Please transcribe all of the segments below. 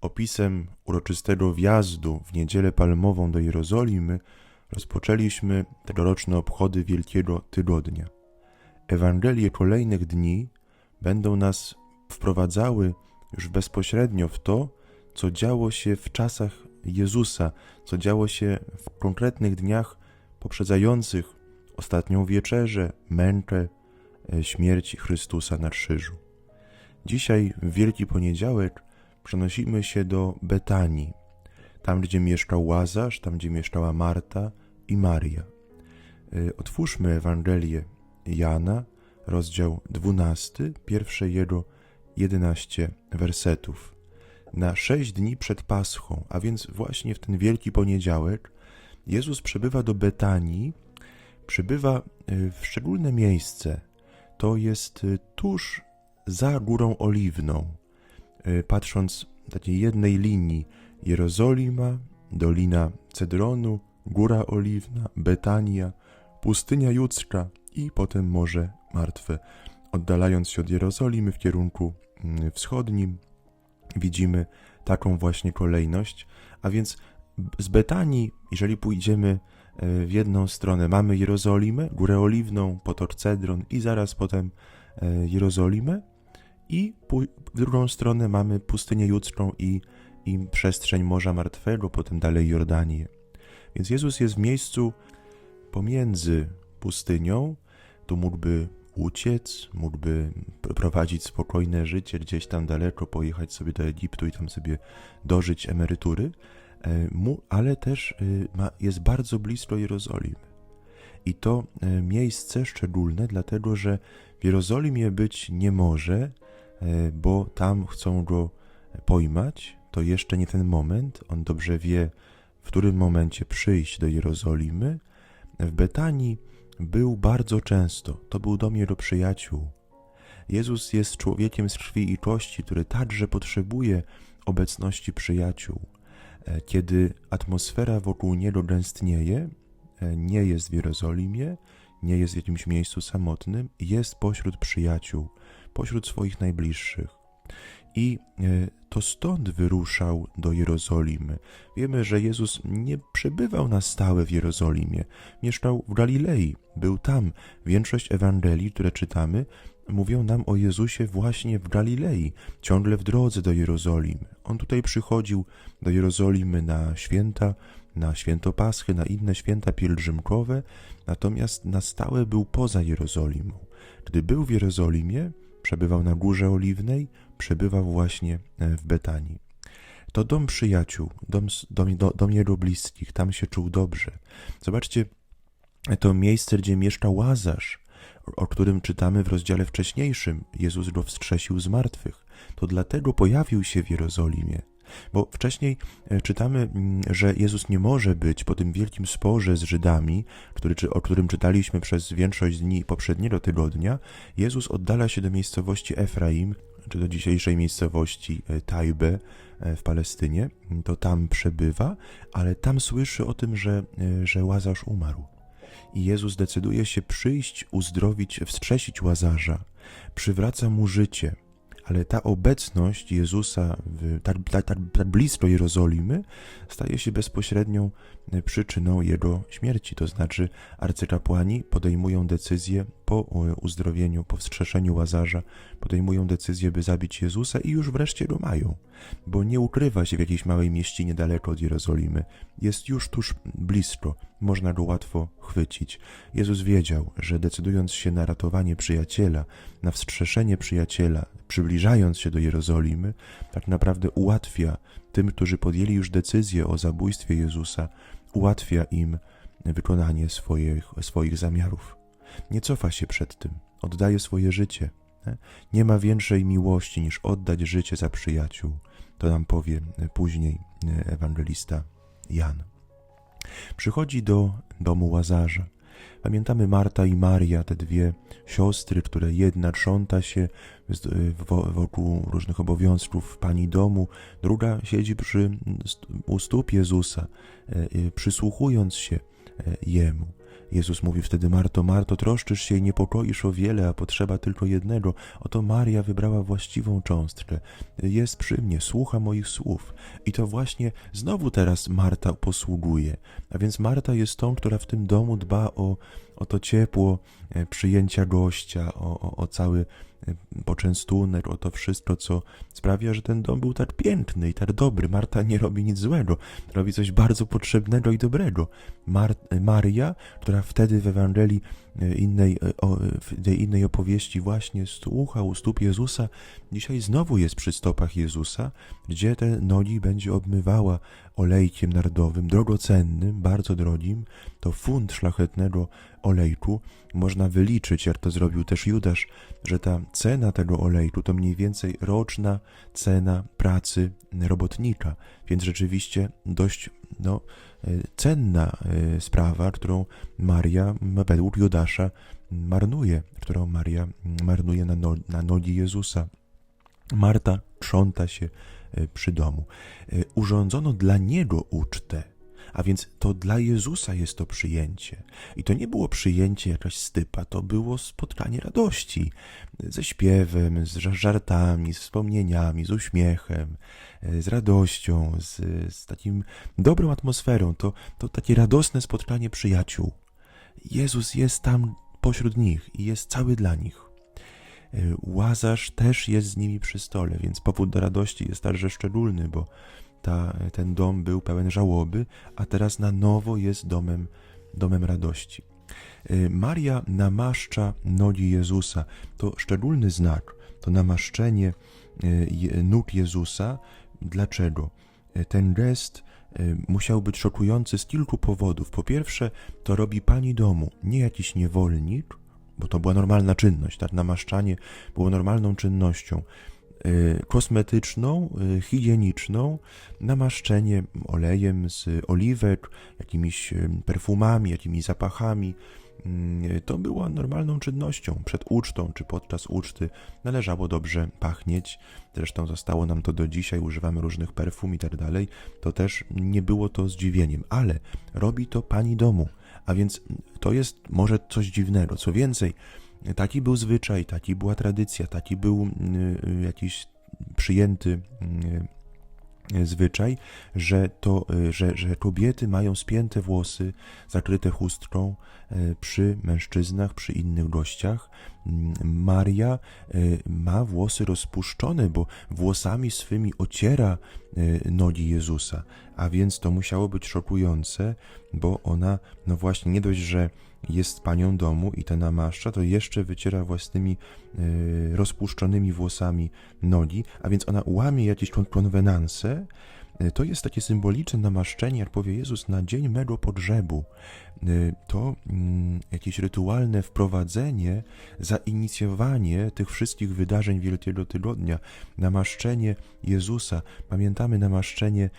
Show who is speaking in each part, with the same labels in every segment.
Speaker 1: Opisem uroczystego wjazdu w niedzielę palmową do Jerozolimy rozpoczęliśmy tegoroczne obchody Wielkiego Tygodnia. Ewangelie kolejnych dni będą nas wprowadzały już bezpośrednio w to, co działo się w czasach Jezusa, co działo się w konkretnych dniach poprzedzających ostatnią wieczerzę, mękę, e, śmierć Chrystusa na krzyżu. Dzisiaj, w Wielki Poniedziałek, przenosimy się do Betanii, tam gdzie mieszkał Łazarz, tam gdzie mieszkała Marta i Maria. Y, Otwórzmy Ewangelię Jana, rozdział 12, pierwsze jego 11 wersetów. Na sześć dni przed Paschą, a więc właśnie w ten Wielki Poniedziałek, Jezus przybywa do Betanii, przybywa y, w szczególne miejsce. To jest y, tuż za Górą Oliwną y, patrząc w takiej jednej linii Jerozolima, Dolina Cedronu, Góra Oliwna, Betania, pustynia judzka i potem Morze Martwe. Oddalając się od Jerozolimy w kierunku mm, wschodnim, widzimy taką właśnie kolejność, a więc z Betanii, jeżeli pójdziemy e, w jedną stronę, mamy Jerozolimę, Górę Oliwną, potok Cedron i zaraz potem e, Jerozolimę, i w drugą stronę mamy pustynię judzką i, i przestrzeń Morza Martwego, potem dalej Jordanię. Więc Jezus jest w miejscu pomiędzy pustynią, tu mógłby uciec, mógłby pr- prowadzić spokojne życie gdzieś tam daleko, pojechać sobie do Egiptu i tam sobie dożyć emerytury, e, ale też e, jest bardzo blisko Jerozolimy. I to e, miejsce szczególne, dlatego że w Jerozolimie być nie może, bo tam chcą go pojmać. To jeszcze nie ten moment. On dobrze wie, w którym momencie przyjść do Jerozolimy. W Betanii był bardzo często. To był dom jego przyjaciół. Jezus jest człowiekiem z krwi i kości, który także potrzebuje obecności przyjaciół. E, Kiedy atmosfera wokół niego gęstnieje, e, nie jest w Jerozolimie, nie jest w jakimś miejscu samotnym, jest pośród przyjaciół, pośród swoich najbliższych. I e, to stąd wyruszał do Jerozolimy. Wiemy, że Jezus nie przebywał na stałe w Jerozolimie. Mieszkał w Galilei, był tam. Większość Ewangelii, które czytamy, mówią nam o Jezusie właśnie w Galilei, ciągle w drodze do Jerozolimy. On tutaj przychodził do Jerozolimy na święta, na święto Paschy, na inne święta pielgrzymkowe, natomiast na stałe był poza Jerozolimą. Gdy był w Jerozolimie, przebywał na Górze Oliwnej, przebywał właśnie e, w Betanii. To dom przyjaciół, dom, dom, do- dom jego bliskich, tam się czuł dobrze. Zobaczcie, to miejsce, gdzie mieszkał Łazarz, o- którym czytamy w rozdziale wcześniejszym. Jezus go wskrzesił z martwych. To dlatego pojawił się w Jerozolimie. Bo wcześniej e, czytamy, mm, że Jezus nie może być po tym wielkim sporze z Żydami, który, o którym czytaliśmy przez większość dni poprzedniego tygodnia. Jezus oddala się do miejscowości Efraim, czy do dzisiejszej miejscowości e, Tajbe w Palestynie. To tam przebywa, ale tam słyszy o tym, że, e, że Łazarz umarł. I Jezus decyduje się przyjść, uzdrowić, wskrzesić Łazarza. Przywraca mu życie. Ale ta obecność Jezusa w, tak, tak, tak, tak blisko Jerozolimy staje się bezpośrednią e, przyczyną jego śmierci. To znaczy, arcykapłani podejmują decyzję po e, uzdrowieniu, po wskrzeszeniu Łazarza, podejmują decyzję, by zabić Jezusa i już wreszcie go mają, bo nie ukrywa się w jakiejś małej mieścinie daleko od Jerozolimy. Jest już tuż blisko, można go łatwo chwycić. Jezus wiedział, że decydując się na ratowanie przyjaciela, na wskrzeszenie przyjaciela, przybliżając się do Jerozolimy, tak naprawdę ułatwia tym, którzy podjęli już decyzję o zabójstwie Jezusa, ułatwia im wykonanie swoich, swoich zamiarów. Nie cofa się przed tym, oddaje swoje życie. Nie ma większej miłości niż oddać życie za przyjaciół. To nam powie później ewangelista Jan. Przychodzi do domu Łazarza. Pamiętamy Marta i Maria, te dwie siostry, które jedna trząta się wo- wokół różnych obowiązków pani domu, druga siedzi przy, u stóp Jezusa, e, e, przysłuchując się Jemu. Jezus mówi wtedy, Marto, Marto, troszczysz się i niepokoisz o wiele, a potrzeba tylko jednego. Oto Maria wybrała właściwą cząstkę. Jest przy mnie, słucha moich słów. I to właśnie znowu teraz Marta posługuje. A więc Marta jest tą, która w tym domu dba o, o to ciepło e, przyjęcia gościa, o, o, o cały poczęstunek, o to wszystko, co sprawia, że ten dom był tak piękny i tak dobry. Marta nie robi nic złego, robi coś bardzo potrzebnego i dobrego. Mar Maria, która wtedy w Ewangelii e, innej, e, w tej innej opowieści właśnie słucha u stóp Jezusa, dzisiaj znowu jest przy stopach Jezusa, gdzie te nogi będzie obmywała olejkiem nardowym, drogocennym, bardzo drogim. To funt szlachetnego olejku. Można wyliczyć, jak to zrobił też Judasz, że ta cena tego olejku to mniej więcej roczna cena pracy robotnika. Więc rzeczywiście dość no, e, cenna e, sprawa, którą Maria według Judasza marnuje, którą Maria marnuje na, no, na nogi Jezusa. Marta trząta się przy domu. E, Urządzono dla niego ucztę, a więc to dla Jezusa jest to przyjęcie. I to nie było przyjęcie jakaś stypa, to było spotkanie radości ze śpiewem, z ża- żartami, z wspomnieniami, z uśmiechem, e, z radością, z, z takim dobrą atmosferą. To, to takie radosne spotkanie przyjaciół. Jezus jest tam pośród nich i jest cały dla nich. E, Łazarz też jest z nimi przy stole, więc powód do radości jest także szczególny, bo ta, ten dom był pełen żałoby, a teraz na nowo jest domem, domem radości. E, Maria namaszcza nogi Jezusa. To szczególny znak, to namaszczenie e, nóg Jezusa. Dlaczego? E, Ten gest e, musiał być szokujący z kilku powodów. Po pierwsze, to robi pani domu, nie jakiś niewolnik, bo to była normalna czynność, tak? Namaszczanie było normalną czynnością y, kosmetyczną, y, higieniczną, namaszczenie olejem z oliwek, jakimiś y, perfumami, jakimiś zapachami. To była normalną czynnością. Przed ucztą czy podczas uczty należało dobrze pachnieć. Zresztą zostało nam to do dzisiaj, używamy różnych perfum i tak dalej. To też nie było to zdziwieniem, ale robi to pani domu. A więc to jest może coś dziwnego. Co więcej, taki był zwyczaj, taki była tradycja, taki był y, y, jakiś przyjęty y, zwyczaj, że, to, y, że, że kobiety mają spięte włosy, zakryte chustką y, przy mężczyznach, przy innych gościach. Mm, Maria ma włosy rozpuszczone, bo włosami swymi ociera nogi Jezusa, a więc to musiało być szokujące, bo ona, no właśnie, nie dość, że jest panią domu i te namaszcza, to jeszcze wyciera własnymi y, rozpuszczonymi włosami nogi, a więc ona łamie jakieś kon- konwenanse. Y, To jest takie symboliczne namaszczenie, jak powie Jezus, na dzień mego pogrzebu. Y, To mm, jakieś rytualne wprowadzenie, zainicjowanie tych wszystkich wydarzeń Wielkiego Tygodnia, namaszczenie Jezusa. Pamiętamy namaszczenie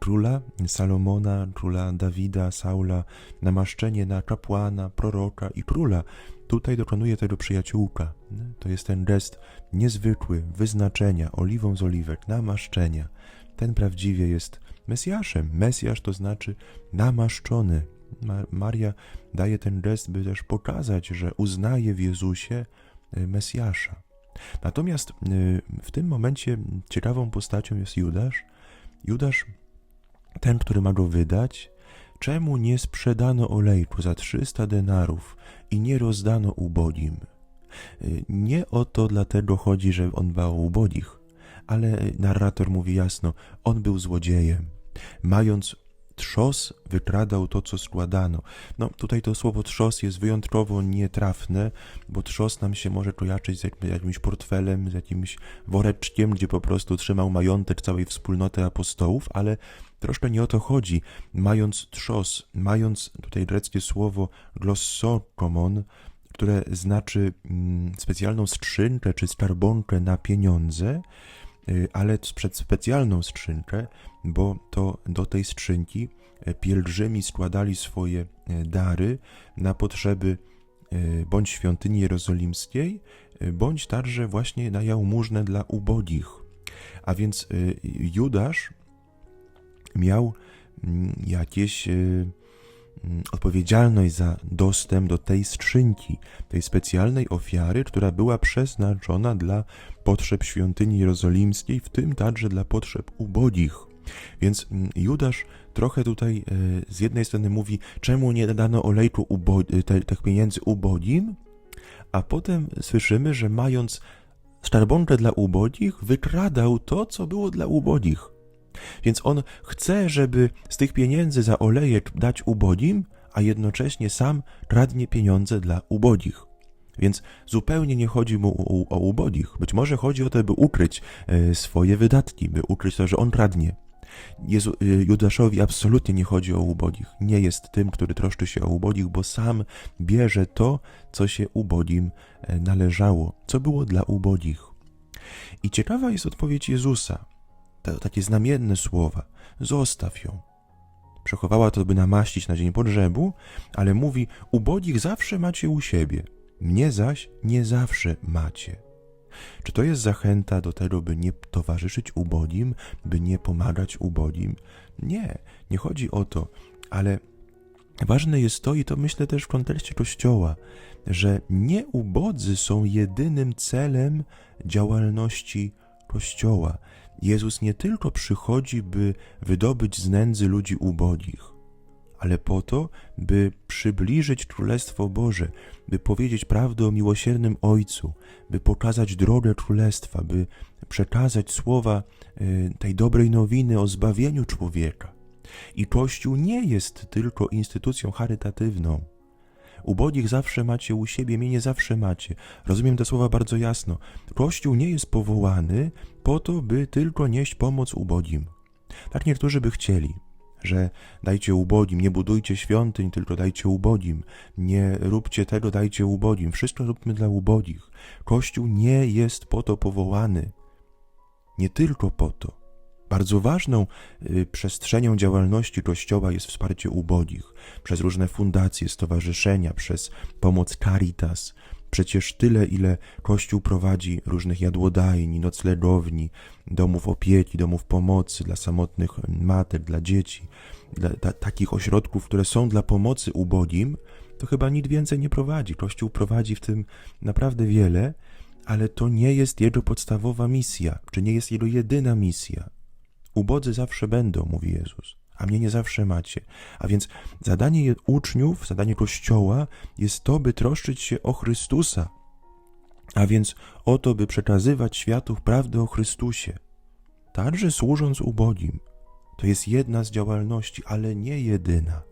Speaker 1: króla Salomona, króla Dawida, Saula, namaszczenie na kapłana, proroka i króla. Tutaj dokonuje tego przyjaciółka. To jest ten gest niezwykły, wyznaczenia, oliwą z oliwek, namaszczenia. Ten prawdziwie jest Mesjaszem. Mesjasz to znaczy namaszczony. Ma- Maria daje ten gest, by też pokazać, że uznaje w Jezusie y, Mesjasza. Natomiast y, w tym momencie ciekawą postacią jest Judasz. Judasz, ten, który ma go wydać, czemu nie sprzedano olejku za 300 denarów i nie rozdano ubogim? Y, Nie o to dlatego chodzi, że on dbał o ubogich, ale narrator mówi jasno, on był złodziejem. Mając trzos, wykradał to, co składano. No tutaj to słowo trzos jest wyjątkowo nietrafne, bo trzos nam się może kojarzyć z jak- jakimś portfelem, z jakimś woreczkiem, gdzie po prostu trzymał majątek całej wspólnoty apostołów, ale troszkę nie o to chodzi. Mając trzos, mając tutaj greckie słowo glossokomon, które znaczy mm, specjalną skrzynkę czy skarbonkę na pieniądze, ale przed specjalną skrzynkę, bo to do tej skrzynki e, pielgrzymi składali swoje e, dary na potrzeby e, bądź świątyni jerozolimskiej, bądź także właśnie na jałmużnę dla ubogich. A więc Judasz miał mm, jakieś odpowiedzialność za dostęp do tej skrzynki, tej specjalnej ofiary, która była przeznaczona dla potrzeb świątyni jerozolimskiej, w tym także dla potrzeb ubogich. Więc mm, Judasz trochę tutaj e, z jednej strony mówi, czemu nie dano olejku ubo- te, tych pieniędzy ubogim, a potem słyszymy, że mając skarbonkę dla ubogich, wykradał to, co było dla ubogich. Więc on chce, żeby z tych pieniędzy za olejek dać ubogim, a jednocześnie sam kradnie pieniądze dla ubogich. Więc zupełnie nie chodzi mu o, o ubogich. Być może chodzi o to, by ukryć e, swoje wydatki, by ukryć to, że on kradnie. Jezu, e, Judaszowi absolutnie nie chodzi o ubogich. Nie jest tym, który troszczy się o ubogich, bo sam bierze to, co się ubogim e, należało, co było dla ubogich. I ciekawa jest odpowiedź Jezusa. Te, takie znamienne słowa. Zostaw ją. Przechowała to, by namaścić na dzień pogrzebu, ale mówi: Ubogich zawsze macie u siebie, mnie zaś nie zawsze macie. Czy to jest zachęta do tego, by nie towarzyszyć ubogim, by nie pomagać ubogim? Nie, nie chodzi o to, ale ważne jest to, i to myślę też w kontekście Kościoła, że nie ubodzy są jedynym celem działalności Kościoła. Jezus nie tylko przychodzi, by wydobyć z nędzy ludzi ubogich, ale po to, by przybliżyć Królestwo Boże, by powiedzieć prawdę o miłosiernym Ojcu, by pokazać drogę Królestwa, by przekazać słowa y, tej dobrej nowiny o zbawieniu człowieka. I Kościół nie jest tylko instytucją charytatywną. Ubogich zawsze macie u siebie, mnie nie zawsze macie. Rozumiem te słowa bardzo jasno. Kościół nie jest powołany po to, by tylko nieść pomoc ubogim. Tak niektórzy by chcieli, że dajcie ubogim, nie budujcie świątyń, tylko dajcie ubogim, nie róbcie tego, dajcie ubogim, wszystko róbmy dla ubogich. Kościół nie jest po to powołany, nie tylko po to. Bardzo ważną y, przestrzenią działalności Kościoła jest wsparcie ubogich przez różne fundacje, stowarzyszenia, przez pomoc Caritas. Przecież tyle, ile Kościół prowadzi różnych jadłodajni, noclegowni, domów opieki, domów pomocy dla samotnych matek, dla dzieci, dla ta, takich ośrodków, które są dla pomocy ubogim, to chyba nic więcej nie prowadzi. Kościół prowadzi w tym naprawdę wiele, ale to nie jest jego podstawowa misja, czy nie jest jego jedyna misja. Ubodzy zawsze będą, mówi Jezus, a mnie nie zawsze macie. A więc zadanie uczniów, zadanie Kościoła jest to, by troszczyć się o Chrystusa, a więc o to, by przekazywać światu prawdę o Chrystusie, także służąc ubogim. To jest jedna z działalności, ale nie jedyna.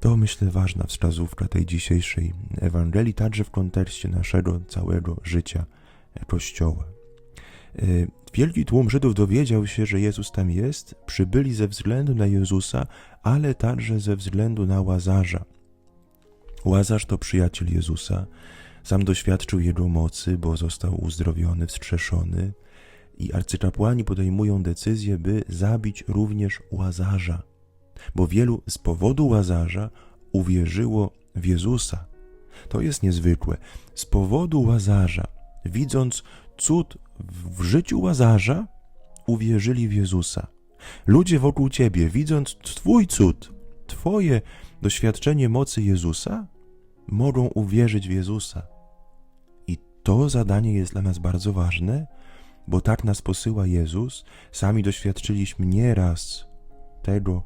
Speaker 1: To myślę ważna wskazówka tej dzisiejszej Ewangelii, także w kontekście naszego całego życia Kościoła. Y, Wielki tłum Żydów dowiedział się, że Jezus tam jest, przybyli ze względu na Jezusa, ale także ze względu na Łazarza. Łazarz to przyjaciel Jezusa, sam doświadczył Jego mocy, bo został uzdrowiony, wskrzeszony i arcykapłani podejmują decyzję, by zabić również Łazarza, bo wielu z powodu Łazarza uwierzyło w Jezusa. To jest niezwykłe. Z powodu Łazarza, widząc cud w życiu Łazarza, uwierzyli w Jezusa. Ludzie wokół ciebie, widząc Twój cud, Twoje doświadczenie mocy Jezusa, mogą uwierzyć w Jezusa. I to zadanie jest dla nas bardzo ważne, bo tak nas posyła Jezus. Sami doświadczyliśmy nieraz tego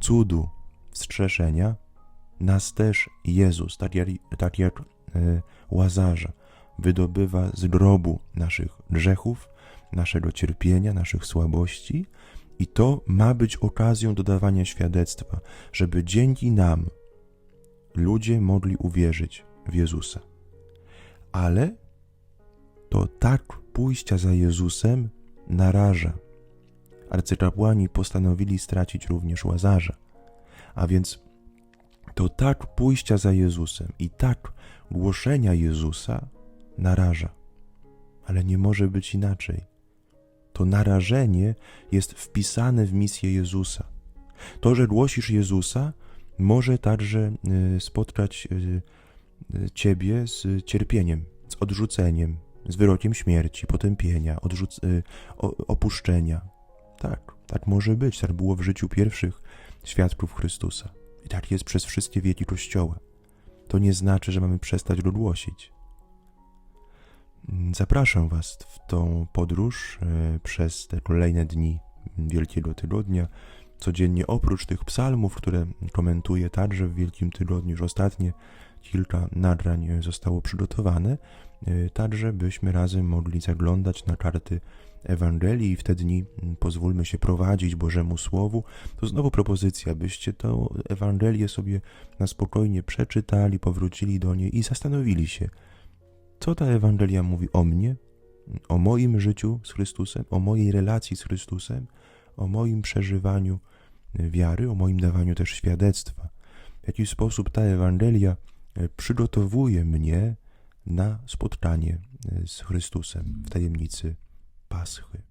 Speaker 1: cudu wskrzeszenia. Nas też Jezus, tak jak, tak jak e, Łazarza, wydobywa z grobu naszych grzechów, naszego cierpienia, naszych słabości, i to ma być okazją do dawania świadectwa, żeby dzięki nam ludzie mogli uwierzyć w Jezusa. Ale to tak pójścia za Jezusem naraża. Arcykapłani postanowili stracić również łazarza. A więc to tak pójścia za Jezusem i tak głoszenia Jezusa naraża. Ale nie może być inaczej. To narażenie jest wpisane w misję Jezusa. To, że głosisz Jezusa, może także y, spotkać y, y, ciebie z cierpieniem, z odrzuceniem, z wyrokiem śmierci, potępienia, odrzuc- opuszczenia. Tak, tak może być. Tak było w życiu pierwszych świadków Chrystusa. I tak jest przez wszystkie wieki Kościoła. To nie znaczy, że mamy przestać go głosić. Zapraszam Was w tą podróż e, przez te kolejne dni Wielkiego Tygodnia. Codziennie oprócz tych psalmów, które komentuję także w Wielkim Tygodniu, już ostatnie kilka nagrań e, zostało przygotowane, e, także byśmy razem mogli zaglądać na karty Ewangelii i w te dni pozwólmy się prowadzić Bożemu Słowu. To znowu propozycja, byście tę Ewangelię sobie na spokojnie przeczytali, powrócili do niej i zastanowili się, co ta Ewangelia mówi o mnie, o moim życiu z Chrystusem, o mojej relacji z Chrystusem, o moim przeżywaniu wiary, o moim dawaniu też świadectwa. W jaki sposób ta Ewangelia e, przygotowuje mnie na spotkanie e, z Chrystusem w tajemnicy Paschy.